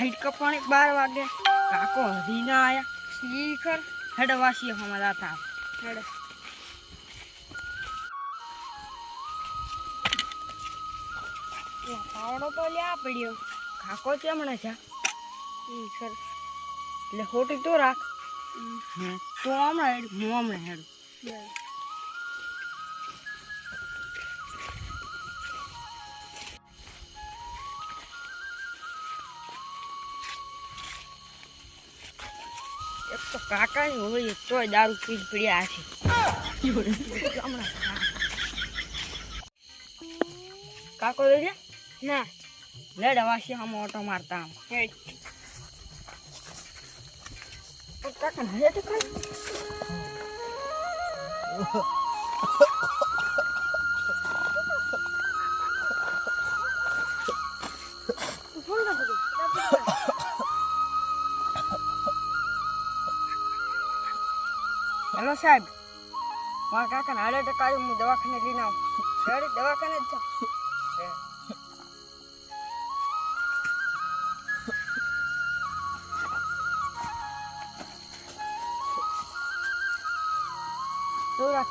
Height કપાણી બાર વાગે. કાકો હજી ના આયા. શીખર હેડવાસી હમણાં હતા હેડ. પાવડો તો લ્યા પડ્યો. કાકો ચમણે છે. શીખર એટલે ખોટી તો રાખ. તો હમણાં હેડ હું હમણાં હેડ. એક તો કાકાની હોય તોય દારૂ પી જ પડ્યા છે. કાકો લઈ ના. લે વાસી આમ ઓટો મારતા આમ. કાકા હે તો કઈ હેલો સાહેબ. મારા કાકાને હાડે ટકા હું દવાખાને લઈને આવું. સારી દવાખાને જ જાઉં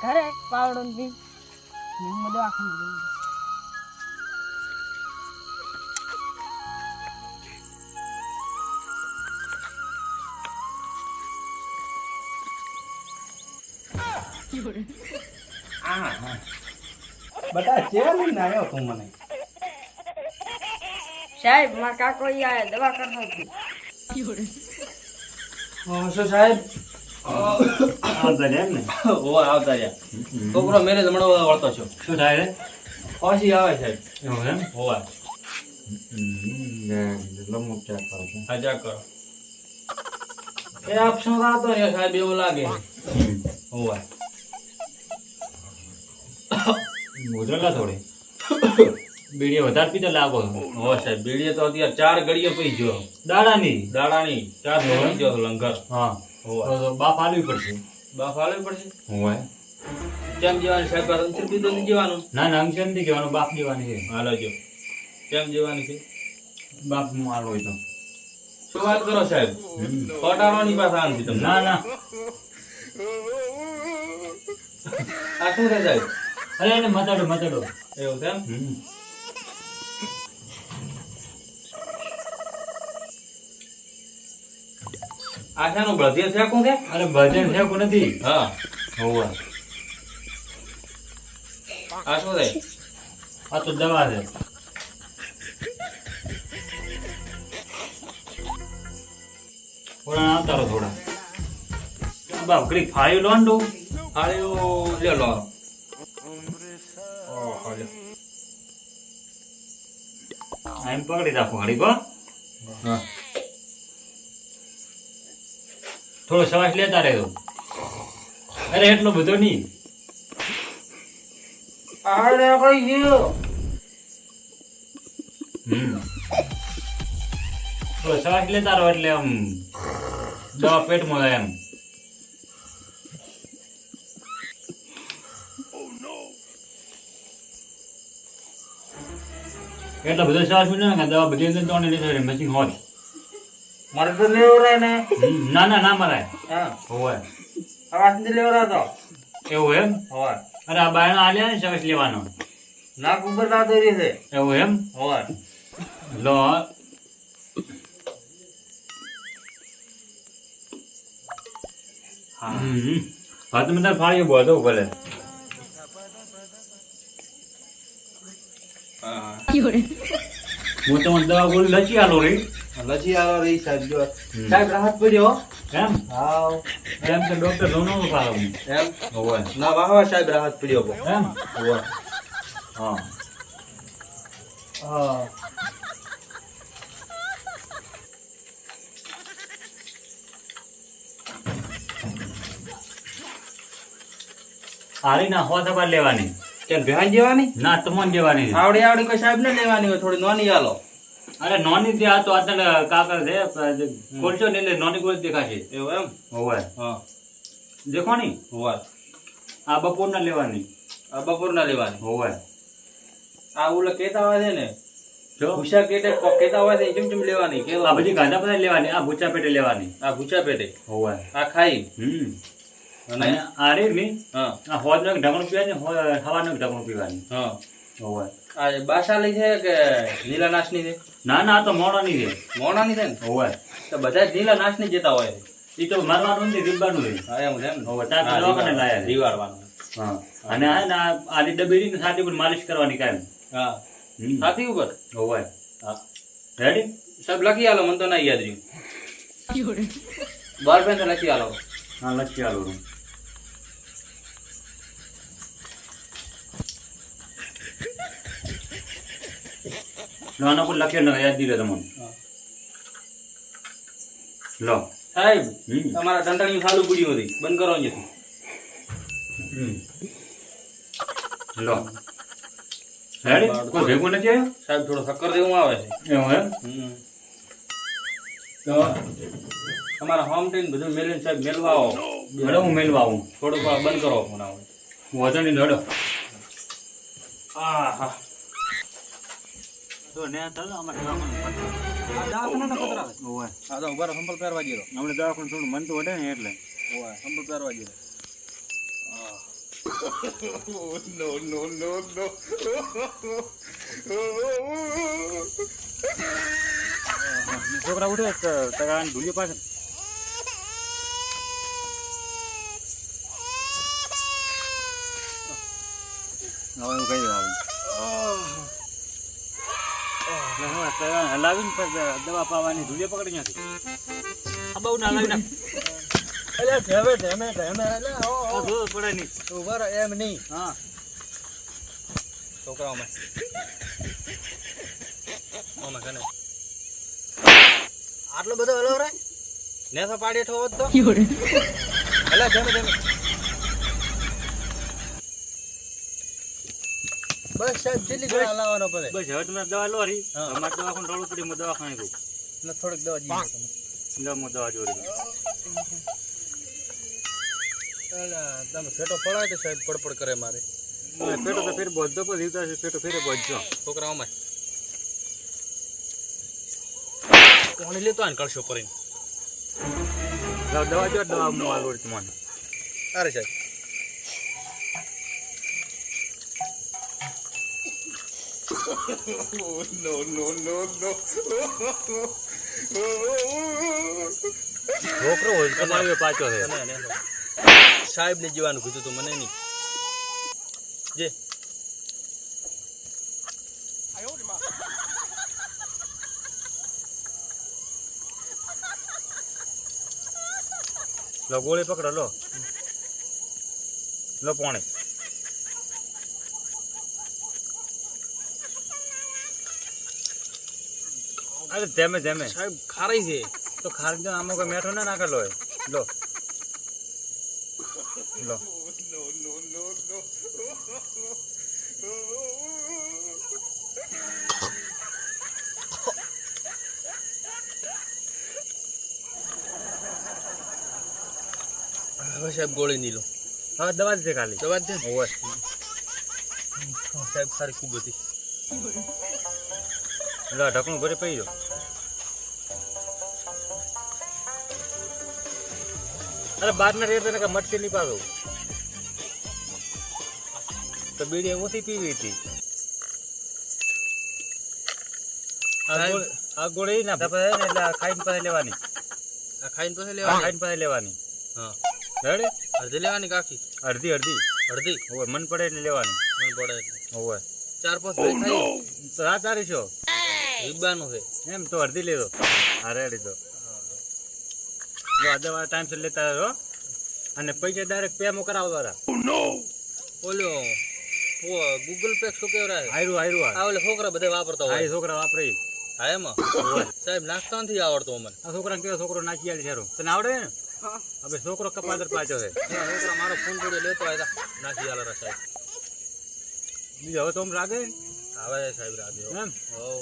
ઘરે પાવડો બી. હું દવાખાને હા હા બટા ચેર લઈને આવ્યો તું મને? સાહેબ મારા કાકો ઈ આયા દવા કરવા શું સાહેબ? આવતા રહ્યા ને ઓવા આવતા રહ્યા. છોકરો મેરેજ હમણાં વળતો છો. શું થાય રે? પછી આવે સાહેબ એવું એમ? હોવા. લમુક ચેક કરો છો? કરો. એ આપશો રાતો રહ્યો સાહેબ એવું લાગે. ઓવા થોડી વધારે પીતા લાગો. હો સાહેબ બીડીએ તો અત્યારે ચાર ગળીઓ પી ગયો. દાડાની. દાડાની ચાર પી ગયો લંગર. હા. તો તો આલવી પડશે. બાફ હાલવી પડશે? હોય કેમ જવાની સાહેબ અંતર પીધો નથી જવાનું? ના ના કહેવાનું બાપ દેવાની છે. હાલો જો. કેમ જવાની છે? બાપ માલ હોય તો. શું વાત કરો સાહેબ? ખોટાડવાની પાસે આનથી તમને. ના ના. આ શું થાય સાહેબ? અરે એને મતાડો મતાડો એવું કેમ એમ? ભજન ફેંકું છે અરે ભજન ફેંકું નથી. હા. હોવે. આ શું છે? આ તો દવા છે. થોડા આવતા થોડા. બાપ ઘડીક ફાયું લોન ડો ફાયું લે લો. એમ પકડી રાખો ઘડીક હા. થોડો શ્વાસ લેતા રહેજો. અરે એટલો બધો નહીં. આડે કઈ ગયો. હમ. થોડો શ્વાસ લેતા રહો એટલે આમ દવા પેટમાં એમ. એટલો બધા સાસુ ને દવા બધી અંદર તો લીધો મશીન હોય મારે તો લેવરાય ને. ના ના ના મરાય. હોય. આવાજ નથી લેવરાતો એવું એમ? હોય. અરે આ બાયણો આલ્યા ને શ્વાસ લેવાનો. નાક ઉપર ના રહી છે. એવું એમ? હોય. લો. હા તમે તાર ફાળ્યો બોધો ભલે હા હું તમને દવા ગોળી લચી આલો રે લજી આવો રહી સાહેબ જો સાહેબ રાહત પડ્યો એમ હાવ એમ તો ડોક્ટર નો નો ફાળો હું એમ હોય ના વાહ વાહ સાહેબ રાહત પડ્યો બહુ. એમ હોય હા હા હારી ના હોવા સવાર લેવાની કેમ ભેહાઈ જવાની? ના તમોન દેવાની આવડી આવડી કોઈ સાહેબ ને લેવાની હોય થોડી નોની હાલો. અરે નોની આ તો અત્યારે કાકર છે ખોલશો ને એટલે નોની ગોળી દેખાશે. એવું એમ? હોય હા. દેખવાની હોય આ બપોર ના લેવાની. આ બપોર ના લેવાની. હોય આ ઓલા કેતા આવે છે ને જો. ભૂસા પેટે કેતા હોય છે એ ચમ લેવાની લેવાની આ બધી ગાંધા બધા લેવાની આ ભૂચા પેટે લેવાની. આ ભૂચા પેટે. હોવે. આ ખાઈ. હમ. અને આ રે ની હા. આ હોજનું એક ઢાંકણું પીવાની હો- હવાનું એક ઢાંકણું પીવાની. હા. હોવે આ બાસાલી છે કે લીલા નાશની છે? ના ના આ તો મોણાની છે. મોણાની છે ને? હોવે તો બધા જ નીલા નાશની જતા હોય એ તો મારવાનું નથી રીબવાનું છે. એમ છે ને? હોવે, ત્યાં દવાખાને લાયા છે. હા. અને આ ને આ આલી ને ની સાથે પણ માલિશ કરવાની કાયમ. હા. હમ. ઉપર? હોવે હા. રેડી સાહેબ લખી આલો મને તો ના યાદ રહ્યું. બાર પેન તો લખી આલો. હા લખી આલો. રૂમ લો આના પર લખેલ ને યાદ દીધો તમને લો સાહેબ તમારા દંડણી ચાલુ પડ્યું હતી બંધ કરો અહીંયાથી લો રેડી કોઈ ભેગું નથી આવ્યો સાહેબ થોડો શક્કર દેવું આવે છે એવું એમ તો તમારા હોમ ટીન બધું મેળવીને સાહેબ મેલવા આવો હેડો હું મેળવા આવું થોડુંક બંધ કરો ફોન આવે વજન લડો હેડો આ હા તો ને ચાલો અમારે દવાખાનું ઓય આ તો ઊભા સંપલ પહેરવા જેરો અમને દવાખાનું થોડું મન તો વડે ને એટલે. ઓય સંપલ પહેરવા જેરો છોકરા ઉઠે તો તગાન ભૂલ્યો પાછળ. હવે હું કહી દઉં એટલે હલાવીને પછી દવા પાવાની ધૂલે પકડી ત્યાંથી આ બહુ ના લાવી નાખ. એટલે ધેમે ધેમે ધેમે. એટલે ઓ પડે નહીં. ઉભર એમ નહીં. હા. છોકરાઓમાં. ઓમાં કને આટલો બધો હલો રે નેસો પાડી ઠો હોત તો. એટલે ધેમે ધેમે. બસ સાહેબ જેટલી દવા લાવવાનો પડે. બસ હવે તમે દવા લો રી. અમારે દવાખાનું રોડું પડી હું દવાખાને ગયું એટલે થોડીક દવા જોઈએ તમે લો હું દવા જોડી. તમે ફેટો પડાય તો સાહેબ પડપડ કરે મારે. ફેટો તો ફેર બધો પર જીવતા છે ફેટો ફેરે બધો. છોકરાઓમાં કોણે લેતો આને કળશો કરીને. દવા જો દવા હું આલું તમને અરે સાહેબ. છોકરો હોય કમાવ્યો પાછો છે. સાહેબ ને જીવાનું કીધું તું, મને નહીં. જે. લો, ગોળી પકડો, લો. લો, પોણે. અરે ધેમે ધેમે. સાહેબ ખારાઈ છે. તો ખારી તો આમાં કોઈ મેઠો ના નાખેલો હોય. લો. લો. હવે સાહેબ ગોળી નહીં લો હવે દવા જ છે ખાલી. દવા જ છે? હોય સાહેબ સારી ખૂબ હતી. લો ઢકણું ભરી પડી જાઓ અરે બાર ના રેટ ને મટકી નહીં પાડો. તો બીડી ઓછી પીવી હતી. આ ગોળી ના પછી એટલે ખાઈને પછી લેવાની. આ ખાઈને પછી લેવાની? ખાઈને પછી લેવાની. હા. રેડી? અડધી લેવાની કાકી અડધી અડધી. અડધી? ઓય મન પડે એટલે લેવાની. મન પડે એટલે. ઓય ચાર પાંચ ભાઈ થાય તો તારી છો? રીબાનું છે. એમ તો અડધી લેજો. હા રેડી તો. દવા ટાઈમસર લેતા રહો. અને પૈસા ડાયરેક્ટ પેમો કરાવવાના ઓલો ઓ ગૂગલ પે શું કેવરાય આયરું આયરું આ. ઓલે છોકરા બધા વાપરતા હોય. છોકરા વાપરે. હા એમાં? સાહેબ નાખતા નથી આવડતો અમને. આ છોકરાને કેવો છોકરો નાખી આલે છે તને આવડે ને? હવે છોકરો કપાદર પાછો છે. છોકરા મારો ફોન જોડે લેતો આવ્યા નાખી આલો સાહેબ. બીજો હવે તો આમ લાગે આવે સાહેબ રાખ્યો એમ? હોવ.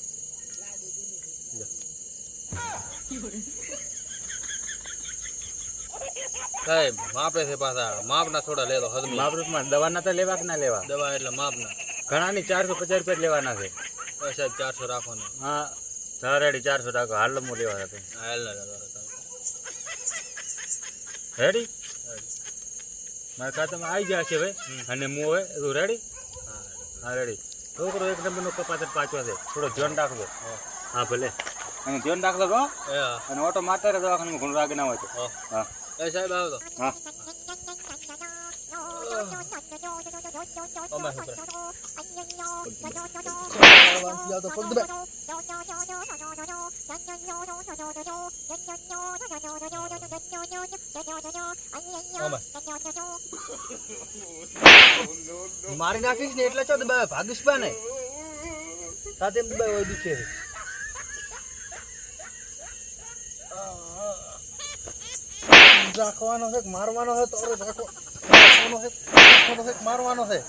સાહેબ માપે છે પાછા. માપના થોડા લેતો હદમી. મહાપુરુષમાં દવાના તો લેવા કે ના લેવા? દવા એટલે માપના. ઘણાની ચારસો પચાસ રૂપિયા લેવાના છે. સાહેબ ચારસો રાખો ને હા ચાર રેડી ચારસો રાખો. હાલ હું લેવા હતો હાલ. રેડી મારા ખાતામાં આવી ગયા છે ભાઈ અને હું હવે તું રેડી હા હા રેડી છોકરો એક નંબરનો કપાતર પાછો છે. થોડો ધ્યાન રાખજો. હા ભલે. અને ધ્યાન રાખજો તો અને ઓટો માતા દવાખાને ઘણું રાગે ના હોય તો. હા. એ સાહેબ આવ્યો તો. હા. મારી નાખીશ ને એટલે દબાવે ભાગીશ પા ને સાથે દુખે. રાખવાનો છે મારવાનો છે તો છે રાખવાનો છે મારવાનો છે.